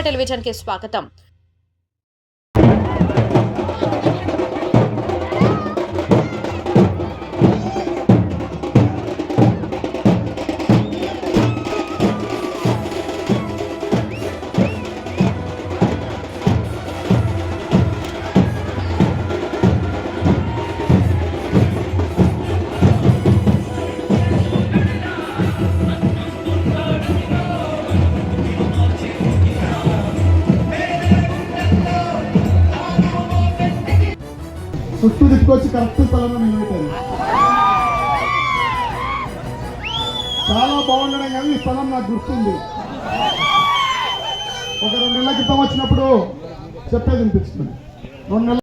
ప్రతిభ టెలివిజన్కి స్వాగతం. చుట్టూ తిప్పుకొచ్చి కరెక్ట్ స్థలంలో నిలబెట్టారు. చాలా బాగుండడం కానీ ఈ స్థలం నాకు గుర్తుంది. ఒక రెండు నెలల క్రితం వచ్చినప్పుడు చెప్పేది అనిపించింది రెండు నెలల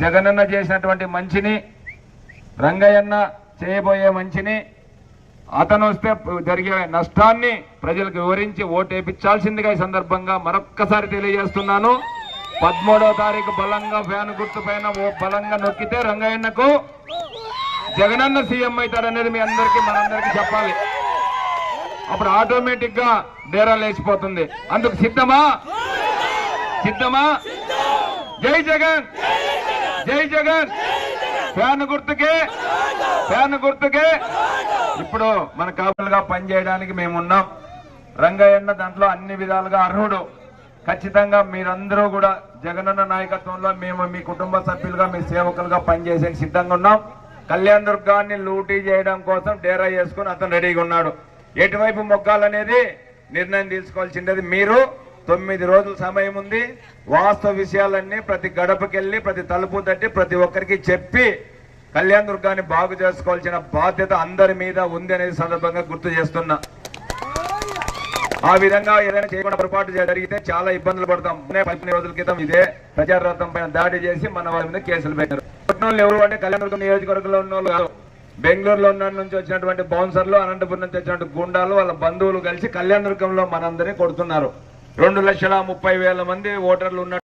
జగనన్న చేసినటువంటి మంచిని రంగయ్యన్న చేయబోయే మంచిని అతను వస్తే జరిగే నష్టాన్ని ప్రజలకు వివరించి ఓటేపించాల్సిందిగా ఈ సందర్భంగా మరొక్కసారి తెలియజేస్తున్నాను. పదమూడవ తారీఖు బలంగా ఫ్యాన్ గుర్తు పైన ఓ బలంగా నొక్కితే రంగయ్యన్నకు జగనన్న సీఎం అవుతారనేది మీ అందరికీ మనందరికీ చెప్పాలి. అప్పుడు ఆటోమేటిక్గా డేరా లేచిపోతుంది. అందుకు సిద్ధమా? సిద్ధమా? జై జగన్! జై జగన్. ఫ్యాన్ గుర్తుకే. ఫ్యాన్ గుర్తుకే. ఇప్పుడు మన కాపులుగా పనిచేయడానికి మేము ఉన్నాం రంగయ్యన్న దాంట్లో అన్ని విధాలుగా అర్హుడు. ఖచ్చితంగా మీరందరూ కూడా జగనన్న నాయకత్వంలో మేము మీ కుటుంబ సభ్యులుగా మీ సేవకులుగా పనిచేసే సిద్ధంగా ఉన్నాం. కళ్యాణ్ దుర్గాన్ని లూటీ చేయడం కోసం డేరా చేసుకుని అతను రెడీగా ఉన్నాడు. ఎటువైపు మొక్కాలనేది నిర్ణయం తీసుకోవాల్సిండేది మీరు. తొమ్మిది రోజుల సమయం ఉంది. వాస్తవ విషయాలన్నీ ప్రతి గడపకెళ్ళి ప్రతి తలుపు తట్టి ప్రతి ఒక్కరికి చెప్పి కళ్యాణ్ దుర్గాన్ని బాగు చేసుకోవాల్సిన బాధ్యత అందరి మీద ఉంది అనేది సందర్భంగా గుర్తు చేస్తున్నా. ఆ విధంగా ఏదైనా చేయకుండా పొరపాటు జరిగితే చాలా ఇబ్బందులు పడతాం. పదిహేను రోజుల క్రితం ఇదే ప్రజారథం పైన దాడి చేసి మన వాళ్ళ మీద కేసులు పెట్టారు. పట్టణంలో ఎవరు అంటే కళ్యాణదుర్గం నియోజకవర్గంలో ఉన్న వాళ్ళు బెంగళూరులో ఉన్న నుంచి వచ్చినటువంటి బౌన్సర్లు అనంతపురం నుంచి వచ్చినటువంటి గుండాలు వాళ్ళ బంధువులు కలిసి కళ్యాణ దుర్గంలో మనందరినీ కొడుతున్నారు. రెండు లక్షల ముప్పై వేల మంది ఓటర్లు ఉన్నారు